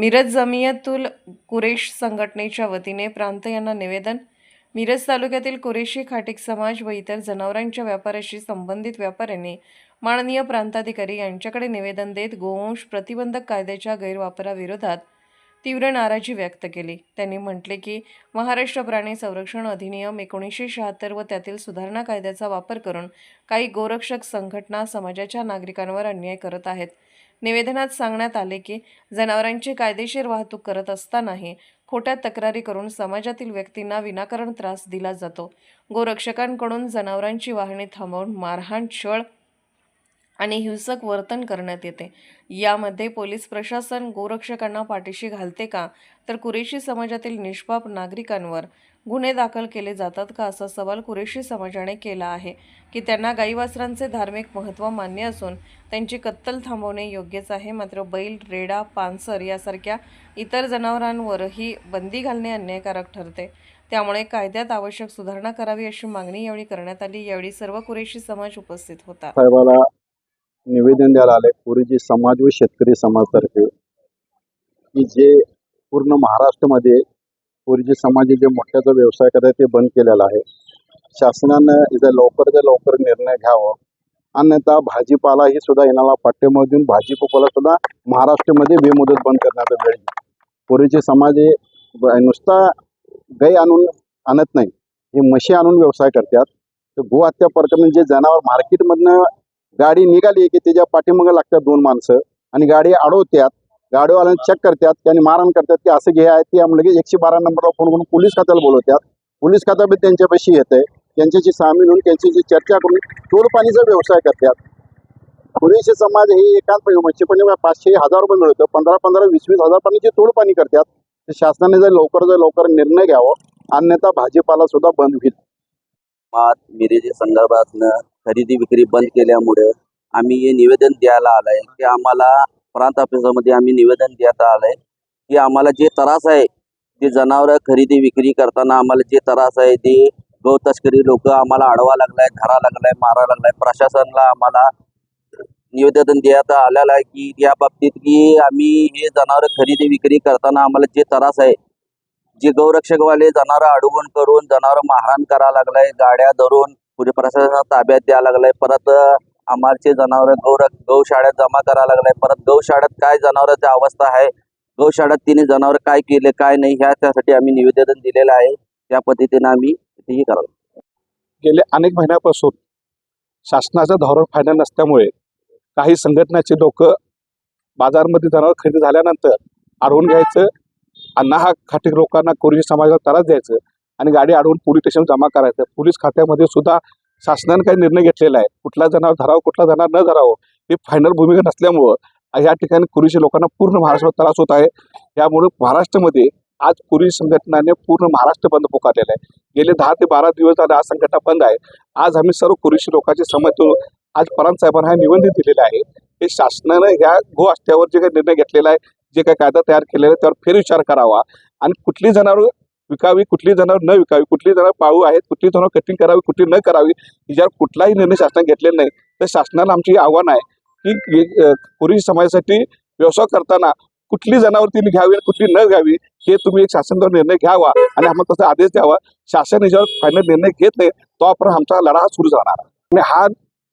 Miraj जमियतुल Quraysh संघटनेच्या वतीने प्रांत यांना निवेदन. मिरज तालुक्यातील कुरेशी खाटीक समाज व इतर जनावरांच्या व्यापाराशी संबंधित व्यापाऱ्यांनी माननीय प्रांताधिकारी यांच्याकडे निवेदन देत गोवंश प्रतिबंधक कायद्याच्या गैरवापराविरोधात तीव्र नाराजी व्यक्त केली. त्यांनी म्हटले की महाराष्ट्र प्राणी संरक्षण अधिनियम एकोणीसशे शहात्तर व त्यातील सुधारणा कायद्याचा वापर करून काही गोरक्षक संघटना समाजाच्या नागरिकांवर अन्याय करत आहेत. निवेदनात सांगण्यात आले की जनावरांची कायदेशीर वाहतूक करत असतानाही खोट्या तक्रारी करून समाजातील व्यक्तींना विनाकारण त्रास दिला जातो. गोरक्षकांकडून जनावरांची वाहने थांबवून मारहाण छळ आणि हिंसक वर्तन करण्यात येते. यामध्ये पोलीस प्रशासन गोरक्षकांना पाठीशी घालते का? तर कुरेशी समाजातील निष्पाप नागरिकांवर गुन्हे दाखल केले जातात का असा सवाल कुरेशी समाजाने केला आहे. की त्यांना गाईवासरांचे धार्मिक महत्त्व मान्य असून त्यांची कत्तल थांबवणे योग्यच आहे. मात्र बैल रेडा पानसर यासारख्या इतर जनावरांवरही बंदी घालणे अन्यायकारक ठरते. त्यामुळे कायद्यात आवश्यक सुधारणा करावी अशी मागणी यावेळी करण्यात आली. यावेळी सर्व कुरेशी समाज उपस्थित होता. साहेबाला निवेदन द्यायला आले पुरीजी समाज व शेतकरी समाजतर्फे. की जे पूर्ण महाराष्ट्रामध्ये पुरीजी समाज जे मोठ्याचा व्यवसाय करतात ते बंद केलेला आहे. शासनानं इथं लवकरात लवकर निर्णय घ्यावा. अन्यथा भाजीपाला ही सुद्धा येणारा पाठ्यमधून भाजीपाला सुद्धा महाराष्ट्रामध्ये बेमुदत बंद करण्याचा वेळ पूर्वीचे समाज हे नुसता गाई आणून आणत नाही. हे म्हशी आणून व्यवसाय करतात. तर गोहत्या प्रकरण जे जनावर मार्केटमधनं गाडी निघाली की त्याच्या पाठीमागे लागतात दोन माणसं आणि गाडी अडवत्यात गाडीवाल्यांना चेक करतात त्यांनी मारहाण करतात की असं घे आहे ते आम्ही लगेच एकशे बारा नंबरला फोन करून पोलीस खात्याला बोलवतात पोलीस खाता बी त्यांच्यापाशी येते त्यांच्याशी सामील होऊन त्यांच्याशी चर्चा करून तोडपाणीचा व्यवसाय करतात पुरेशी समाज हे एकाच म्हणजे पण पाचशे हजार रुपये मिळतं. पंधरा पंधरा वीस वीस हजार पाण्याची तोडपाणी करतात तर शासनाने जर लवकर जर लवकर निर्णय घ्यावा अन्यथा भाजीपाला सुद्धा बंद होईल. मात मिरेजी संदर्भातनं खरेदी विक्री बंद केल्यामुळे आम्ही हे निवेदन द्यायला आलंय की आम्हाला प्रांत ऑफिसमध्ये आम्ही निवेदन द्यायला आलंय की आम्हाला जे त्रास आहे ते जनावरं खरेदी विक्री करताना आम्हाला जे त्रास आहे ते गौ तस्करी लोक आम्हाला अडवा लागलाय धरा लागलाय मारा लागलाय. प्रशासनाला आम्हाला निवेदन देण्यात आलेलं आहे की या बाबतीत की आम्ही हे जनावर खरेदी विक्री करताना आम्हाला जे त्रास आहे जे गौरक्षकवाले जनावर अडवून करून जनावर मारहाण करा लागलाय गाड्या धरून पुढे प्रशासनाला ताब्यात द्यायला लागलाय. परत आम्हाचे जनावर गौर गौशाळेत जमा करायला लागलाय. परत गौशाळेत काय जनावरांची अवस्था आहे? गौशाळेत तिने जनावर काय केले काय नाही ह्या त्यासाठी आम्ही निवेदन दिलेलं आहे. त्या पद्धतीने आम्ही हे करावं गेले अनेक महिन्यापासून शासनाचं धोरण फायनल नसल्यामुळे काही संघटनाचे लोक बाजारमध्ये जनावर खरेदी झाल्यानंतर आढळून घ्यायचं. अण्णा हा खाटीक लोकांना कोरजी समाजाला त्रास द्यायचं. आणि गाडी अडवून पोलीस स्टेशन जमा करायचं. पोलीस खात्यामध्ये सुद्धा शासनाने काही निर्णय घेतलेला आहे. कुठला जनावर धरावं कुठला जनावर न धरावं हे फायनल भूमिका नसल्यामुळं या ठिकाणी कुरीशी लोकांना पूर्ण महाराष्ट्रात त्रास होत आहे. त्यामुळे महाराष्ट्रामध्ये आज कुरी संघटनाने पूर्ण महाराष्ट्र बंद पुकारलेला आहे. गेले दहा ते बारा दिवस झाले आज संघटना बंद आहे. आज आम्ही सर्व कुरीशी लोकांचे समजतो आज परांत साहेबांना हा निबंधित दिलेला आहे. हे शासनानं ह्या गो हत्यावर जे काही निर्णय घेतलेला आहे जे काही कायदा तयार केलेला आहे त्यावर फेरविचार करावा. आणि कुठली जनावर विकावी कुठली जनावर न विकावी कुठली जनावर पाळू आहेत कुठली जनावर कटिंग करावी कुठली न करावी हिच्यावर कुठलाही निर्णय शासनाने घेतलेला नाही तर शासनाला आमची आव्हान आहे की कुरी समाजासाठी व्यवसाय करताना कुठली जनावर तिने घ्यावी आणि कुठली न घ्यावी हे तुम्ही एक शासनावर निर्णय घ्यावा आणि आम्हाला तसा आदेश द्यावा. शासन याच्यावर फायनल निर्णय घेत नाही तोपर्यंत आमचा लढा हा सुरू जाणार आणि हा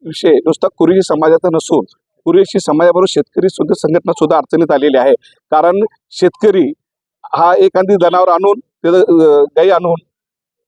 विषय नुसता कुरी समाजाचा नसून कुरेशी समाजाबरोबर शेतकरी सुद्धा संघटना सुद्धा अडचणीत आलेली आहे. कारण शेतकरी हा एखादी जनावर आणून त्याचं गाई आणून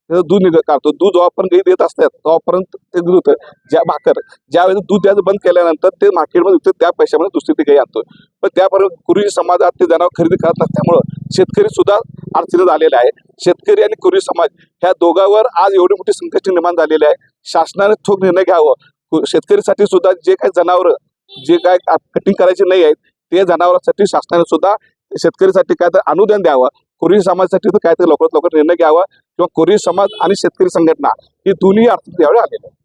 त्याचं दूध निघ काढतो. दूध जोपर्यंत गाई देत असतात तोपर्यंत ते दूध होतं. ज्या भाकर ज्या वेळेस दूध द्यायचं बंद केल्यानंतर ते मार्केटमध्ये विकतात त्या पैशामध्ये दुसरी ती गाई आणतो पण त्यापर्यंत कुरुजी समाजात ते जनावर खरेदी करत नसल्यामुळं शेतकरी सुद्धा अडचणीत आलेले आहे. शेतकरी आणि कुरुजी समाज ह्या दोघांवर आज एवढी मोठी संकट निर्माण झालेली आहे. शासनाने ठोक निर्णय घ्यावं. शेतकरीसाठी सुद्धा जे काही जनावरं जे काय कटिंग करायचे नाही आहेत ते जनावरांसाठी शासनाने सुद्धा शेतकरीसाठी काय तर अनुदान द्यावं. कुरी समाजासाठी तर काय लवकरात लवकर निर्णय घ्यावा किंवा कुरी समाज आणि शेतकरी संघटना ही दोन्ही अर्थ यावेळी आलेल्या आहेत.